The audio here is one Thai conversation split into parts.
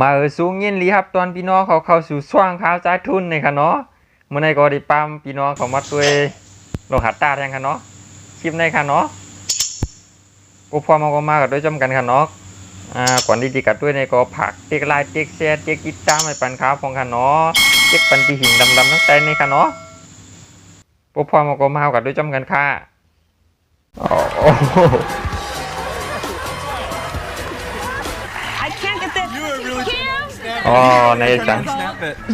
มาเอสูงยินลีครับตอนพี่น้องเขาเข้าสู่ช่วงข่าวสายทุนในค่ะเนาะเมื่อในก็ได้ปามพี่น้องเขามาด้วยลงหัดตาแทนค่ะเนาะคลิปในค่ะเนาะอุปกรณ์มาก็มากับด้วยจำกันค่ะเนาะอ่าก่อนที่จะกัดด้วยในก็ผักเติ๊กไลน์เติ๊กแชร์เติ๊กติดตามให้ปันข่าวของค่ะเนาะเติ๊กปันปีหิงดำๆตั้งแต่ในค่ะเนาะอุปกรณ์มาก็มากับด้วยจำกันค่ะโอ้ อ๋อในจัง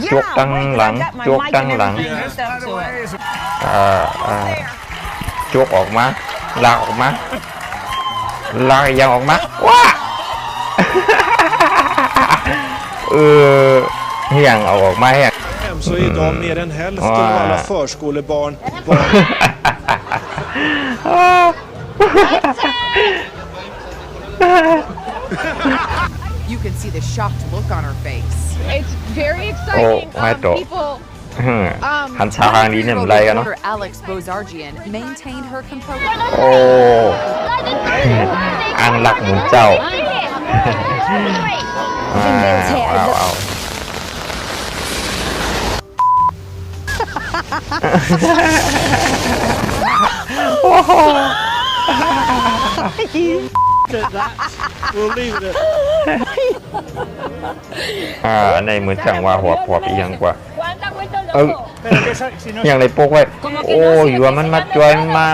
Yeah, Chuột tăng right, 'cause I lẳng, got my chuột mic tăng and lẳng. everything hooked up to it. อ่าอ่าจวกออกมาลากออกมาลากยังออกมาว้า เออเฮียงเอาออกมาเฮียง Hem så är idag mer än hälften av Ah. alla förskolebarn barn You can see the shocked look on her face. It's very exciting. Oh, I um, thought- people หันชาทางนี้เนี่ยมันไรกันเนาะ Reporter Alex Bozargian maintained her composure. โอ้อังรักหมุ นเจ้าอ่าเอาเอาโอ้โห We'll leave it at อ่าในเหมือนจังว่าหัวหัวไปอีหยังกว่า ¿Cuánta vuelta เอออย่างไรโปกไว้ โอ้ยว่ามันมาจอยมันมา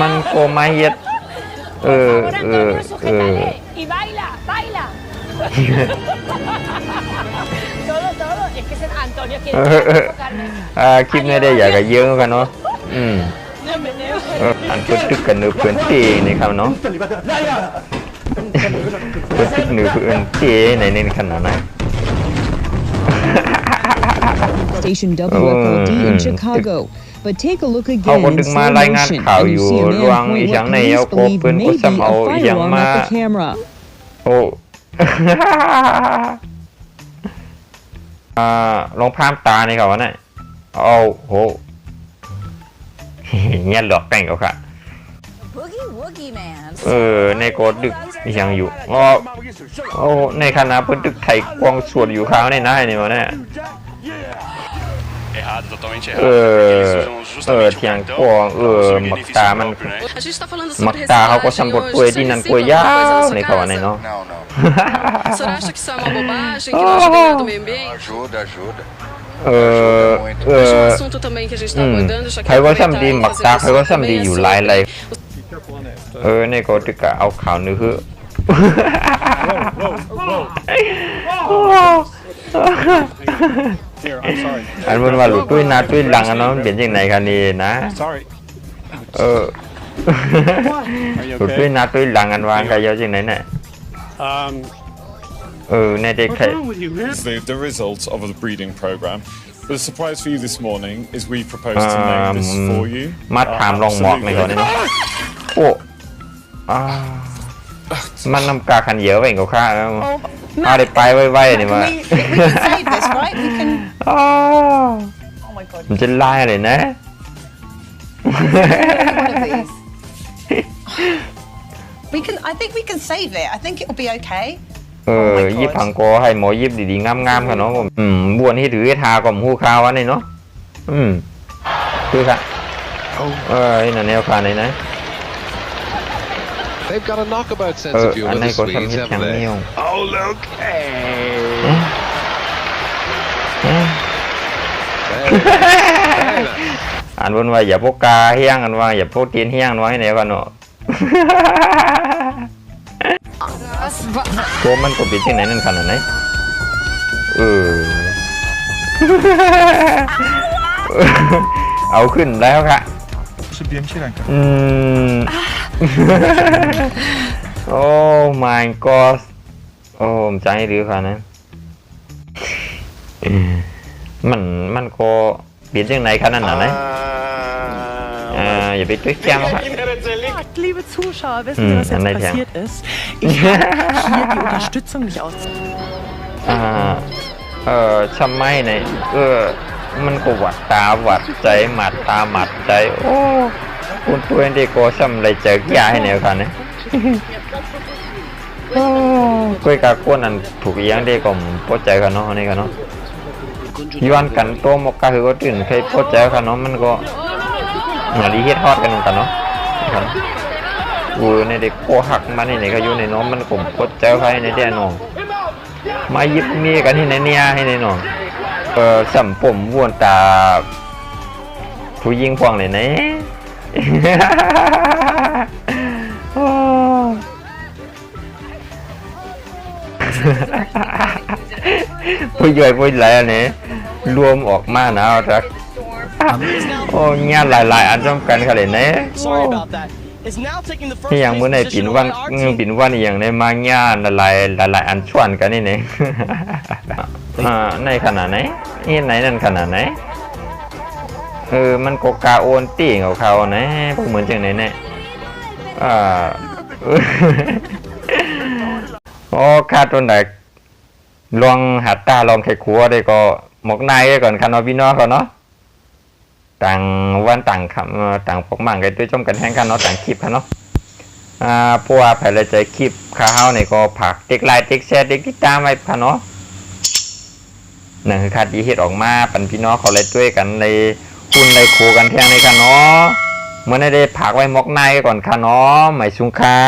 มันโกมาเฮ็ด เออ Ahora เออ Antonio เออ sujétale y baila, baila. todo, todo. Es que ese Antonio quiere enfocarme. อ่าคลิปนี้ได้อยากจะเยอะกันเนาะ อืม เอออันก็ตึกกันเนื้อเพื่อนตีนี่ครับเนาะเพื่อนตึกเนื้อเพื่อนตีในนี่ขนาดไหน Station Mm, WFLD in mm. Chicago. But take a look เขา again ก็ in ดึง slow มารายงาน motion ข่าว and อ you ยู่ see a ระหวัง man อี point หยัง what ใน police เอาโค believe เป็น may กุ be ซ้ำ a เอาอีหยัง firearm มา at the camera. โอ้อ่าลองพามตาในเขาวะเนี่ยเอาโห เงี้ยหลอกแต่งเขาค่ะ Boogie Woogie Man. เออในโกดดึกอีหยังอยู่อ๋อโอ้ในคณะเพิ่นดึกไทยกวางสวดอยู่ข้าวในหน้านี่วะเนี่ย Errado, totalmente เอ errado. อ Eles usam เออ justamente เทียง o กวาง cartão เออ para หมัก conseguir ตามัน golpe, né? A gente tá falando หมัก sobre ตาเขาก็สำบดป่วยที่นั่นป่วยยาวในเขาวะเนี่ยเนาะ Não, não. A senhora acha que isso é uma bobagem, que não ajuda em nada o meio ambiente? Ajuda, ajuda. เออเอ Mas อ um assunto também que a gente tá อืม abordando, já que ใครว่า aproveitar ซ้ำดี e หมัก fazer ตาใครว่า discussão ซ้ำดี também é อยู่ sobre หลายเลยเออในโกดึกอะเอาข่าวนื้อคือ Here, I'm sorry. อันมันว่าหลุดตุ้ยนาตุ้ยหลังอันนั้นมันเป็นยังไงกันนี่นะ Sorry. เออ Are you หลุดตุ้ย okay? นาตุ้ยหลังอันวางใครเยอะจริงไหนเนี่ย Um, เออในเด็กใคร the, the results of the breeding program. But the surprise for you this morning is we propose to name this Um, for you. มาถามลองหมอกในเขาเนี่ยเนาะโอ้อ่ามันนำกาขันเหยอะไปเองกับข้าแล้วเอาได้ไปไว้ๆนี่มา We, we can save this, right? We can. อ้าว Oh my god. มันจะไล่เลยนะ One of these. We can. I think we can save it. I think it'll be okay. เออ Oh my god ยิบผังโกให้หมอยิบดีๆงามๆค่ะเนาะผมอืมบวนที่ถือให้ทาก่อมหูข้าววันนี้เนาะอืมคือค่ะเออไอ้นั่นแนวคาไหนนะ They've got a knockabout เอ sense อ of humor, อัน the นี้ก็ทำ Swedes, ให้แข็ง haven't เนี่ they? ยว Oh, look! อ่านบนว่าอย่าพกกาเฮี้ยงกันว่าอย่าพกตีนเฮี้ยงกันว่าให้ไหนกันเนาะ ตัวมันก็เป็นที่ไหนนั่นขนาดไหนเออเอาขึ้นแล้วค่ะ przybiłem ci rękę. อืม โอ้ my god โอ้ผมใจหรือค่ะนะมันมันก็เปลี่ยนยังไงขนาดนั้นนะอ่าอย่า ไปตุ้ยแก้มครับ Liebe Zuschauer, wissen Hm, Sie, was an der jetzt Tür. passiert ist? Ich habe hier die Unterstützung nicht aus. อ่าเออทำไมเนี่ยเออ มันก็หวัดตาหวัดใจหมัดตาหมัดใจ โอ้คุณตัวเองดีโกซ้ำเลยเจอยาให้แนวกันนะคุยกับคนนั้นถูกอีหยังได้ก็พอใจกันเนาะนี่กันเนาะย้อนกันตัวมกกะคือก็ตื่นเคยพอใจกันเนาะมันก็ เหมือนรีเฮ็ดฮอดกันกันเนาะกูในเด็กโคหักมาในไหนก็อยู่ในน้องมันก็พอใจใครในเด้น้องมายิบมีกันที่ไหนเนี่ยให้ในน้องเออสัมผมวนตาผู้ยิงพวงเลยนะผู้ย่อยผู้หลายอันนี้รวมออกมานะเอาจัก โอ้เงี้ยหลายๆ อันจำกันขนาดนี้ Sorry about that. It's now taking the first ที่อย่าง place มื้อในปิ่น position วัน by our team. ปิ่นวันอหย่างในมาเงี้ยหลายๆหลายๆอันชวนกันนี่นี่อ่าในขนาดไหนนี่ไหนนั่นขนาดไหนเออมันโกกาโอนตี้ของเขานะพวกเหมือนจังไหนเนี่ยอ่าโอ้คาดตัวไหนลองหัดตาลองไข่ครัวได้ก็หมกนายไว้ก่อนคันเอาพี่น้องก่อนเนาะ ต่างวันต่างคำต่างพกมั่งกันด้วยจมกันแห้งกันเนาะต่างคลิปกันเนาะอ่าพว่าแผ่นใจคลิปข้าวเนี่ก็ผักติ๊กไลน์ติ๊กแชร์ติ๊กติดตามไว้พะเนาะนั่นคือคาดีเฮ็ดออกมาปันพี่น้องเขาเลยด้วยกันเลยคุณเลยโคกันแทงในค่ะเนาะเมื่อได้ผักไว้มกนายก่อนค่ะเนาะไม่ชุงค่า